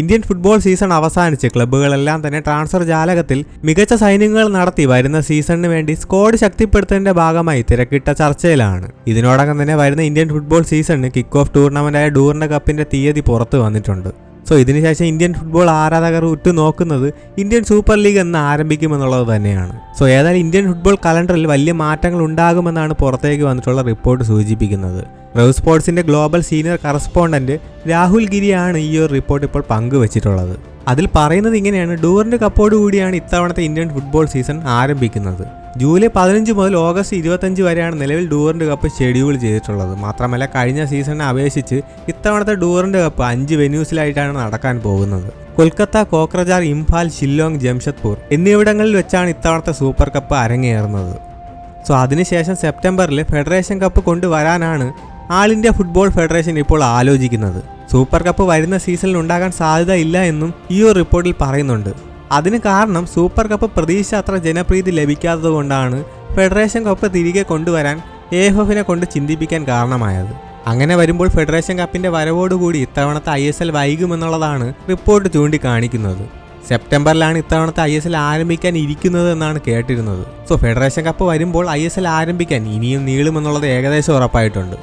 Indian football season അവസാനിച്ച് ക്ലബ്ബുകളെല്ലാം തന്നെ transfer ജാലകത്തിൽ മികച്ച സൈനികങ്ങൾ നടത്തി വരുന്ന സീസണിന് വേണ്ടി സ്ക്വാഡ് ശക്തിപ്പെടുത്തുന്നതിന്റെ ഭാഗമായി തിരക്കിട്ട ചർച്ചയിലാണ്. ഇതിനോടകം തന്നെ വരുന്ന ഇന്ത്യൻ ഫുട്ബോൾ സീസണിന് കിക്ക് ഓഫ് ടൂർണമെന്റായ ഡൂറിന്റെ കപ്പിന്റെ തീയതി പുറത്തു വന്നിട്ടുണ്ട്. സോ ഇതിനുശേഷം ഇന്ത്യൻ ഫുട്ബോൾ ആരാധകർ ഉറ്റു നോക്കുന്നത് ഇന്ത്യൻ സൂപ്പർ ലീഗ് എന്ന് ആരംഭിക്കുമെന്നുള്ളത് തന്നെയാണ്. സോ ഏതായാലും ഇന്ത്യൻ ഫുട്ബോൾ കലണ്ടറിൽ വലിയ മാറ്റങ്ങൾ ഉണ്ടാകുമെന്നാണ് പുറത്തേക്ക് വന്നിട്ടുള്ള റിപ്പോർട്ട് സൂചിപ്പിക്കുന്നത്. റവ് സ്പോർട്സിന്റെ ഗ്ലോബൽ സീനിയർ കറസ്പോണ്ടന്റ് രാഹുൽ ഗിരിയാണ് ഈ ഒരു റിപ്പോർട്ട് ഇപ്പോൾ പങ്കുവച്ചിട്ടുള്ളത്. അതിൽ പറയുന്നത് ഇങ്ങനെയാണ്. ഡൂറിന്റെ കപ്പോട് കൂടിയാണ് ഇത്തവണത്തെ ഇന്ത്യൻ ഫുട്ബോൾ സീസൺ ആരംഭിക്കുന്നത്. ജൂലൈ പതിനഞ്ച് മുതൽ ഓഗസ്റ്റ് ഇരുപത്തഞ്ച് വരെയാണ് നിലവിൽ ഡൂറിന്റെ കപ്പ് ഷെഡ്യൂൾ ചെയ്തിട്ടുള്ളത്. മാത്രമല്ല കഴിഞ്ഞ സീസണിനെ അപേക്ഷിച്ച് ഇത്തവണത്തെ ഡൂറിന്റെ കപ്പ് അഞ്ച് വെന്യൂസിലായിട്ടാണ് നടക്കാൻ പോകുന്നത്. കൊൽക്കത്ത കോക്രജാർ ഇംഫാൽ ഷില്ലോങ് ജംഷദ്പൂർ എന്നിവിടങ്ങളിൽ വെച്ചാണ് ഇത്തവണത്തെ സൂപ്പർ കപ്പ് അരങ്ങേറുന്നത്. സോ അതിനുശേഷം സെപ്റ്റംബറിൽ ഫെഡറേഷൻ കപ്പ് കൊണ്ടുവരാനാണ് ആൾ ഇന്ത്യ ഫുട്ബോൾ ഫെഡറേഷൻ ഇപ്പോൾ ആലോചിക്കുന്നത്. സൂപ്പർ കപ്പ് വരുന്ന സീസണിൽ ഉണ്ടാകാൻ സാധ്യത ഇല്ല എന്നും ഈ ഒരു റിപ്പോർട്ടിൽ പറയുന്നുണ്ട്. അതിന് കാരണം സൂപ്പർ കപ്പ് പ്രതീക്ഷ അത്ര ജനപ്രീതി ലഭിക്കാത്തതുകൊണ്ടാണ് ഫെഡറേഷൻ കപ്പ് തിരികെ കൊണ്ടുവരാൻ എ എഫ് കൊണ്ട് ചിന്തിപ്പിക്കാൻ കാരണമായത്. അങ്ങനെ വരുമ്പോൾ ഫെഡറേഷൻ കപ്പിന്റെ വരവോടുകൂടി ഇത്തവണത്തെ ഐ എസ് എൽ വൈകുമെന്നുള്ളതാണ് റിപ്പോർട്ട് ചൂണ്ടിക്കാണിക്കുന്നത്. സെപ്റ്റംബറിലാണ് ഇത്തവണത്തെ ഐ എസ് എൽ ആരംഭിക്കാൻ ഇരിക്കുന്നത് എന്നാണ് കേട്ടിരുന്നത്. സോ ഫെഡറേഷൻ കപ്പ് വരുമ്പോൾ ഐ എസ് എൽ ആരംഭിക്കാൻ ഇനിയും നീളുമെന്നുള്ളത് ഏകദേശം ഉറപ്പായിട്ടുണ്ട്.